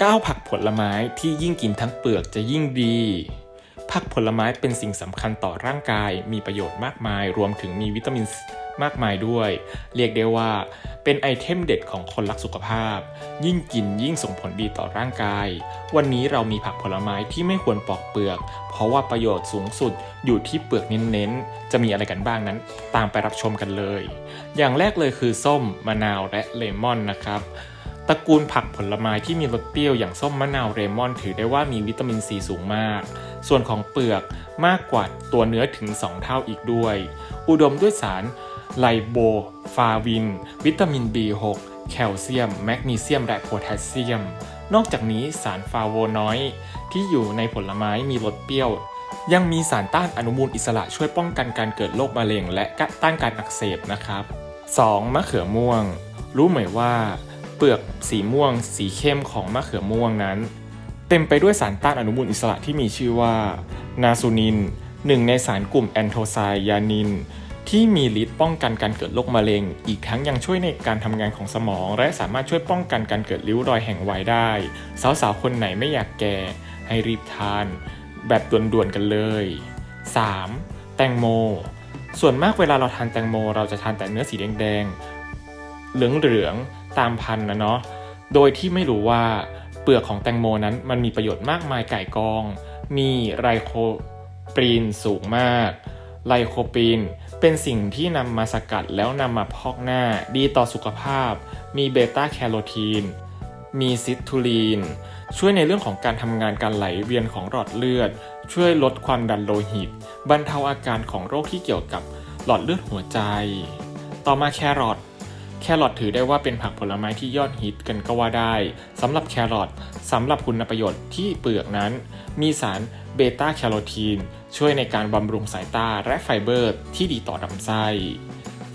9 ผักผลไม้ที่ยิ่งกินทั้งเปลือกจะยิ่งดี ผักผลไม้เป็นสิ่งสำคัญต่อร่างกาย มีประโยชน์มากมาย รวมถึงมีวิตามินมากมายด้วย เรียกได้ว่า เป็นไอเทมเด็ดของคนรักสุขภาพ ยิ่งกินยิ่งส่งผลดีต่อร่างกาย วันนี้เรามีผักผลไม้ที่ไม่ควรปอกเปลือก เพราะว่าประโยชน์สูงสุดอยู่ที่เปลือกเน้นๆ จะมีอะไรกันบ้างนั้น ตามไปรับชมกันเลย อย่างแรกเลยคือส้ม มะนาวและเลมอนนะครับ ตระกูลผักผลไม้ที่มีรสเปรี้ยวอย่างส้มมะนาวเรมอนถือได้ว่ามีวิตามินซีสูงมาก ส่วนของเปลือกมากกว่าตัวเนื้อถึง 2 เท่าอีกด้วย อุดมด้วยสารไลโบฟาวิน วิตามิน B6 แคลเซียม แมกนีเซียม และโพแทสเซียม นอกจากนี้สารฟาโวนอยด์ที่อยู่ในผลไม้มีรสเปรี้ยว ยังมีสารต้านอนุมูลอิสระช่วยป้องกันการเกิดโรคมะเร็ง และต้านการอักเสบนะครับ 2. มะเขือม่วง รู้ไหมว่า เปลือกสีม่วง สีเข้มของมะเขือม่วงนั้น เต็มไปด้วยสารต้านอนุมูลอิสระที่มีชื่อว่า นาซูนินหนึ่งในสารกลุ่มแอนโทไซยานิน ที่มีฤทธิ์ป้องกันการเกิดโรคมะเร็ง อีกทั้งยังช่วยในการทำงานของสมอง และสามารถช่วยป้องกันการเกิดริ้วรอยแห่งวัยได้ สาวๆคนไหนไม่อยากแก่ ให้รีบทาน แบบด่วนๆกันเลย 3. แตงโม ส่วนมากเวลาเราทานแตงโม เราจะทานแต่เนื้อสีแดงๆเหลืองๆ ตามพันธุ์นะเนาะ โดยที่ไม่รู้ว่าเปลือกของแตงโมนั้นมันมีประโยชน์มากมายไก่กอง มีไรโคปรีนสูงมากไลโคปรีน เป็นสิ่งที่นำมาสกัดแล้วนำมาพอกหน้า ดีต่อสุขภาพ มีเบต้าแคโรทีน มีซิทูลีน ช่วยในเรื่องของการทำงานการไหลเวียนของหลอดเลือด ช่วยลดความดันโลหิต บรรเทาอาการของโรคที่เกี่ยวกับหลอดเลือดหัวใจ ต่อมาแครอท แครอทถือได้ว่าเป็นผักผลไม้ที่ยอดฮิตกันก็ว่าได้สำหรับแครอทสำหรับคุณประโยชน์ที่เปลือกนั้น มีสารเบต้าแคโรทีน ช่วยในการบำรุงสายตาและไฟเบอร์ที่ดีต่อลำไส้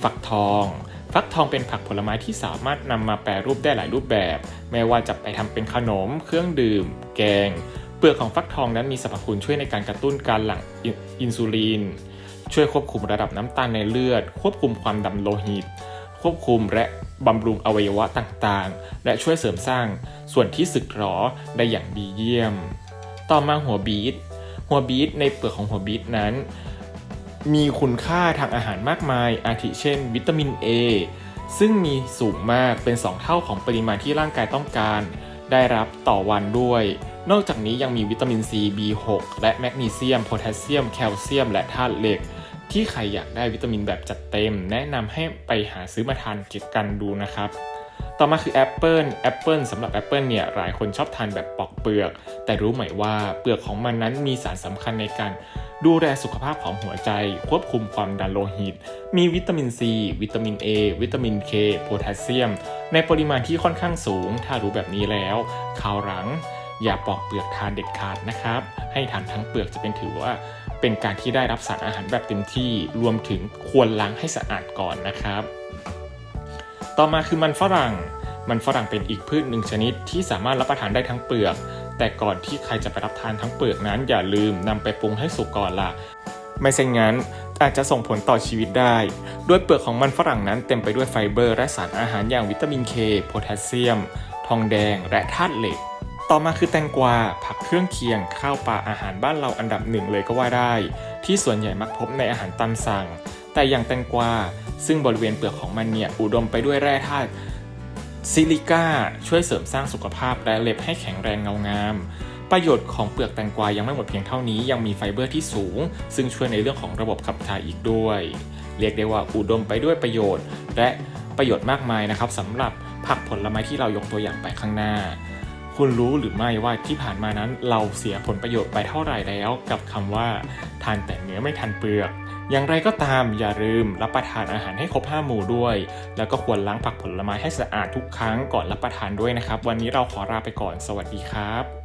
ฟักทองฟักทองเป็นผักผลไม้ที่สามารถนำมาแปรรูปได้หลายรูปแบบ ไม่ว่าจะไปทำเป็นขนม เครื่องดื่ม แกง เปลือกของฟักทองนั้นมีสรรพคุณช่วยในการกระตุ้นการหลั่งอิอินซูลิน ช่วยควบคุมระดับน้ำตาลในเลือด ควบคุมความดันโลหิต ควบคุมและบำรุงอวัยวะต่างๆ และช่วยเสริมสร้างส่วนที่สึกหรอได้อย่างดีเยี่ยม ต่อมาหัวบีทหัวบีทในเปลือกของหัวบีทนั้น มีคุณค่าทางอาหารมากมาย อาทิเช่น วิตามิน A ซึ่งมีสูงมากเป็น 2 เท่าของปริมาณที่ร่างกายต้องการ ได้รับต่อวันด้วย นอกจากนี้ยังมีวิตามิน C B6 และแมกนีเซียม โพแทสเซียม แคลเซียม และธาตุเหล็ก ที่ใครอยากได้วิตามินแบบจัดเต็ม แนะนำให้ไปหาซื้อมาทานเก็บกันดูนะครับ ต่อมาคือแอปเปิลแอปเปิลสำหรับแอปเปิลเนี่ยหลายคนชอบทานแบบปอกเปลือก แต่รู้ไหมว่าเปลือกของมันนั้นมีสารสำคัญในการดูแลสุขภาพของหัวใจ ควบคุมความดันโลหิต มีวิตามินซี วิตามิน A วิตามิน K โพแทสเซียม ในปริมาณที่ค่อนข้างสูง ถ้ารู้แบบนี้แล้วคราวหลัง อย่าปอกเปลือกทานเด็ดขาดนะครับ ให้ทานทั้งเปลือกจะเป็นถือว่า เป็นการที่ได้รับสารอาหารแบบเต็มที่รวมถึงควรล้างให้สะอาดก่อนนะครับ ต่อมาคือมันฝรั่ง มันฝรั่งเป็นอีกพืชหนึ่งชนิดที่สามารถรับประทานได้ทั้งเปลือก แต่ก่อนที่ใครจะไปรับทานทั้งเปลือกนั้น อย่าลืมนำไปปรุงให้สุกก่อนล่ะไม่เช่นงั้นอาจจะส่งผลต่อชีวิตได้ ด้วยเปลือกของมันฝรั่งนั้นเต็มไปด้วยไฟเบอร์ และสารอาหารอย่างวิตามินเค โพแทสเซียม ทองแดง และธาตุเหล็ก ต่อมาคือแตงกวา ผักเครื่องเคียง ข้าวปลาอาหารบ้านเราอันดับหนึ่งเลยก็ว่าได้ ที่ส่วนใหญ่มักพบในอาหารตามสั่ง แต่อย่างแตงกวา ซึ่งบริเวณเปลือกของมันเนี่ยอุดมไปด้วยแร่ธาตุซิลิก้าช่วยเสริมสร้างสุขภาพและเล็บให้แข็งแรงเงางาม ประโยชน์ของเปลือกแตงกวายังไม่หมดเพียงเท่านี้ยังมีไฟเบอร์ที่สูง ซึ่งช่วยในเรื่องของระบบขับถ่ายอีกด้วย เรียกได้ว่าอุดมไปด้วยประโยชน์ และประโยชน์มากมายนะครับสำหรับผักผลไม้ที่เรายกตัวอย่างไปข้างหน้า คุณรู้หรือไม่ว่าที่ผ่านมานั้นเราเสียผลประโยชน์ไปเท่าไหร่แล้ว กับคำว่าทานแต่เนื้อไม่ทานเปลือก อย่างไรก็ตามอย่าลืมรับประทานอาหารให้ครบ5หมู่ด้วย แล้วก็ควรล้างผักผลไม้ให้สะอาดทุกครั้งก่อนรับประทานด้วยนะครับ วันนี้เราขอลาไปก่อน สวัสดีครับ